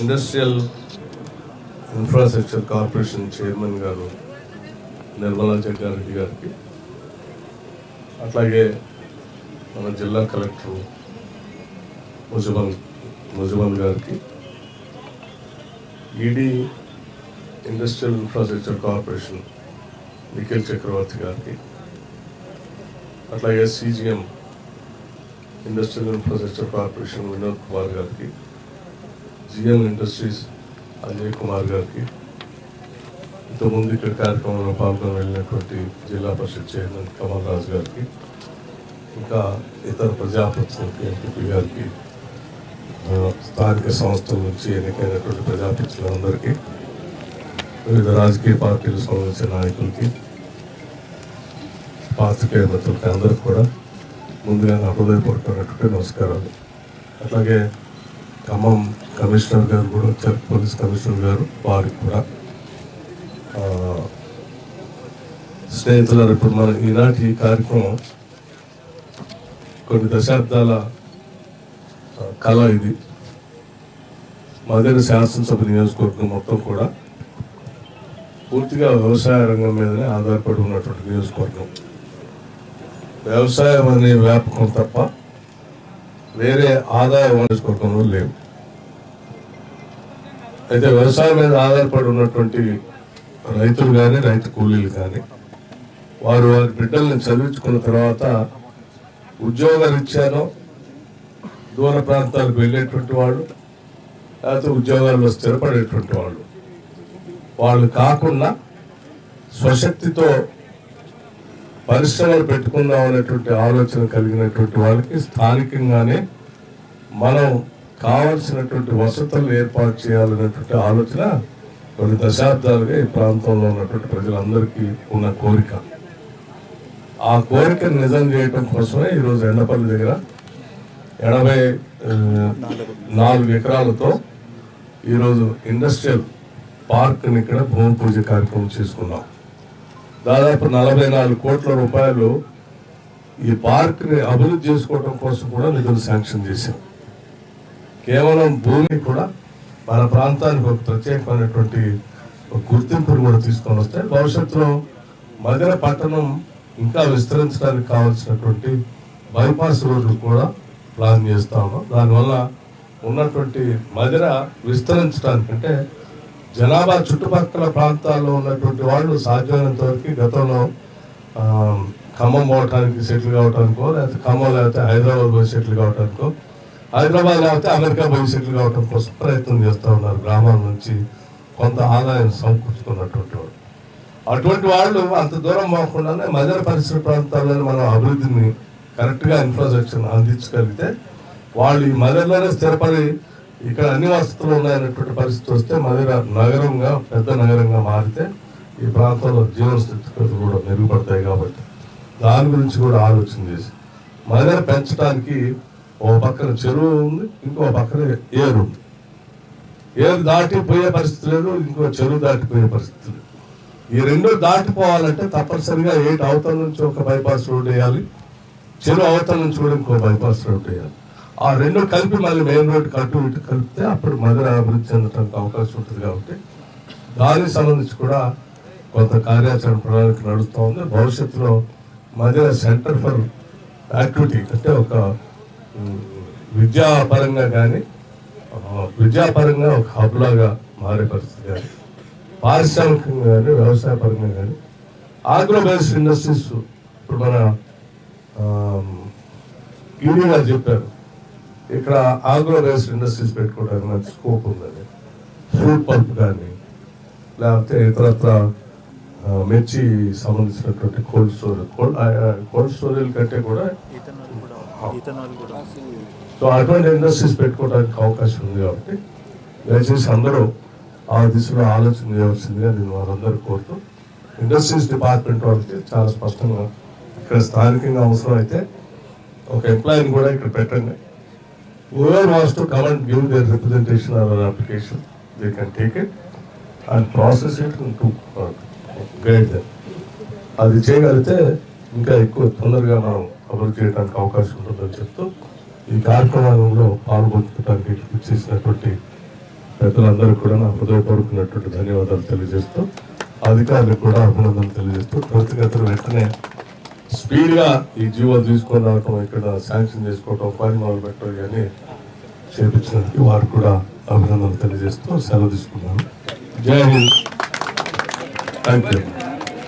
Industrial infrastructure corporation chairman గారు నిర్మలా జగ్గారెడ్డి గారికి అట్లాగే మన జిల్లా కలెక్టర్ ముజమల్ ముజమల్ గారికి ED industrial infrastructure corporation Nikhil Chakravarthy గారికి అట్లాగే CGM industrial infrastructure corporation Vinod Kumar గారికి జిఎం ఇండస్ట్రీస్ అజయ్ కుమార్ గారికి ఇంతకుముందు ఇక్కడ కార్యక్రమంలో పాల్గొని వెళ్ళినటువంటి జిల్లా పరిషత్ చైర్మన్ కమల్ రాజు గారికి ఇంకా ఇతర ప్రజాప్రతినిధులకి ఎంపీ గారికి స్థానిక సంస్థల నుంచి ఎన్నికైనటువంటి ప్రజాప్రతినిధులందరికీ వివిధ రాజకీయ పార్టీలకు సంబంధించిన నాయకులకి పాత్రికేయ మిత్రులకి అందరికి కూడా ముందుగా నా హృదయపూర్వకమైనటువంటి నమస్కారాలు. అట్లాగే ఖమ్మం కమిషనర్ గారు కూడా వచ్చారు పోలీస్ కమిషనర్ గారు వారికి కూడా స్నేహితులారు ఇప్పుడు మన ఈనాటి కార్యక్రమం కొన్ని దశాబ్దాల కళ ఇది. మదన శాసనసభ నియోజకవర్గం మొత్తం కూడా పూర్తిగా వ్యవసాయ రంగం మీదనే ఆధారపడి ఉన్నటువంటి నియోజకవర్గం. వ్యవసాయం అనే వ్యాపకం తప్ప వేరే ఆదాయ నియోజకవర్గంలో లేవు. అయితే వ్యవసాయం మీద ఆధారపడి ఉన్నటువంటి రైతులు కానీ రైతు కూలీలు కానీ వారు వారి బిడ్డల్ని చదివించుకున్న తర్వాత ఉద్యోగాలు దూర ప్రాంతాలకు వెళ్ళేటువంటి వాళ్ళు లేకపోతే ఉద్యోగాల్లో స్థిరపడేటువంటి వాళ్ళు. వాళ్ళు కాకుండా స్వశక్తితో పరిశ్రమలు పెట్టుకుందాం అనేటువంటి ఆలోచన కలిగినటువంటి వాళ్ళకి స్థానికంగానే మనం కావలసినటువంటి వసతులు ఏర్పాటు చేయాలనేటువంటి ఆలోచన కొన్ని దశాబ్దాలుగా ఈ ప్రాంతంలో ఉన్నటువంటి ప్రజలందరికీ ఉన్న కోరిక. ఆ కోరికను నిజం చేయటం కోసమే ఈరోజు ఎండపల్లి దగ్గర ఎనభై నాలుగు ఎకరాలతో ఈరోజు ఇండస్ట్రియల్ పార్క్ని ఇక్కడ భూమి పూజ కార్యక్రమం చేసుకున్నాం. దాదాపు నలభై నాలుగు కోట్ల రూపాయలు ఈ పార్క్ని అభివృద్ధి చేసుకోవడం కోసం కూడా నిధులు శాంక్షన్ చేశాం. కేవలం భూమి కూడా మన ప్రాంతానికి ఒక ప్రత్యేకమైనటువంటి గుర్తింపును కూడా తీసుకొని వస్తే భవిష్యత్తులో మధుర పట్టణం ఇంకా విస్తరించడానికి కావాల్సినటువంటి బైపాస్ రోడ్లు కూడా ప్లాన్ చేస్తాము దానివల్ల ఉన్నటువంటి మదిర విస్తరించడానికంటే జనాభా చుట్టుపక్కల ప్రాంతాల్లో ఉన్నటువంటి వాళ్ళు సాధ్యమైనంత వరకు గతంలో ఖమ్మం పోవటానికి సెటిల్ కావటానికో లేకపోతే ఖమ్మం లేకపోతే హైదరాబాద్ పోయి సెటిల్ కావటానికో హైదరాబాద్ లేకపోతే అమెరికా పోయి సెటిల్ కావటం కోసం ప్రయత్నం చేస్తూ ఉన్నారు గ్రామాల నుంచి కొంత ఆదాయం సమకూర్చుకున్నటువంటి వాడు అటువంటి వాళ్ళు అంత దూరం పోకుండానే మధ్య పరిసర ప్రాంతాలను మనం అభివృద్ధిని కరెక్ట్గా ఇన్ఫ్రాస్ట్రక్చర్ అందించగలిగితే వాళ్ళు ఈ మదర్లోనే స్థిరపడి ఇక్కడ అన్ని వసతులు ఉన్నాయన్నటువంటి పరిస్థితి వస్తే మదర నగరంగా పెద్ద నగరంగా మారితే ఈ ప్రాంతంలో జీవనస్థితిగతులు కూడా మెరుగుపడతాయి కాబట్టి దాని గురించి కూడా ఆలోచన చేసి మదర పెంచడానికి ఓ పక్కన చెరువు ఉంది ఇంకో పక్కన ఏరు ఉంది. ఏరు దాటిపోయే పరిస్థితి లేదు ఇంకో చెరువు దాటిపోయే పరిస్థితి లేదు. ఈ రెండు దాటిపోవాలంటే తప్పనిసరిగా ఏటి అవతల నుంచి ఒక బైపాస్ రోడ్ వేయాలి చెరువు అవతల నుంచి కూడా ఇంకో బైపాస్ రోడ్ వేయాలి. ఆ రెండు కలిపి మళ్ళీ మెయిన్ రోడ్ కట్టు ఇటు కలిపితే అప్పుడు మధుర అభివృద్ధి చెందడానికి అవకాశం ఉంటుంది కాబట్టి దానికి సంబంధించి కూడా కొంత కార్యాచరణ ప్రణాళిక నడుస్తూ ఉంది భవిష్యత్తులో మధుర సెంటర్ ఫర్ యాక్టివిటీ అంటే ఒక విద్యాపరంగా కానీ విద్యాపరంగా ఒక హబ్లాగా మారే పరిస్థితి కానీ పారిశ్రామికంగా కానీ వ్యవసాయ పరంగా కానీ ఆగ్రోబేస్డ్ ఇండస్ట్రీస్ ఇప్పుడు మన ఈడీ గారు చెప్పారు. ఇక్కడ ఆగ్రోబేస్డ్ ఇండస్ట్రీస్ పెట్టుకోవడానికి మంచి స్కోప్ ఉందని. ఫ్రూట్ పల్ప్ కానీ లేకపోతే ఇతరత్ర మిర్చి సంబంధించినటువంటి cold storage cold cold storage కంటే కూడా సో అటువంటి ఇండస్ట్రీస్ పెట్టుకోవడానికి అవకాశం ఉంది కాబట్టి దయచేసి అందరూ ఆ దిశలో ఆలోచన చేయవలసిందిగా నేను వారందరూ కోరుతూ ఇండస్ట్రీస్ డిపార్ట్మెంట్ వాళ్ళకి చాలా స్పష్టంగా ఇక్కడ స్థానికంగా అవసరం అయితే ఒక ఎంప్లాయీని కూడా ఇక్కడ పెట్టండి. Come and give their representation or an application, they can take it and process it and to uh, guide them. అది చేయగలిగితే ఇంకా ఎక్కువ తొందరగా మనం అమలు చేయడానికి అవకాశం ఉంటుందని చెప్తూ ఈ కార్యక్రమంలో పాల్గొనడానికి చేసినటువంటి పెద్దలందరూ కూడా నా హృదయపూర్వకమైనటువంటి ధన్యవాదాలు తెలియజేస్తూ అధికారులకు కూడా అభినందనలు తెలియజేస్తూ త్వరితగతిన వెంటనే స్పీడ్గా ఈ జీవో తీసుకొని రావటం ఇక్కడ శాంక్షన్ చేసుకోవటం పని మొదలు పెట్టడం కానీ చేపించినందుకు వారు కూడా అభినందనలు తెలియజేస్తూ సెలవు తీసుకున్నాను జై హింద్. Thank you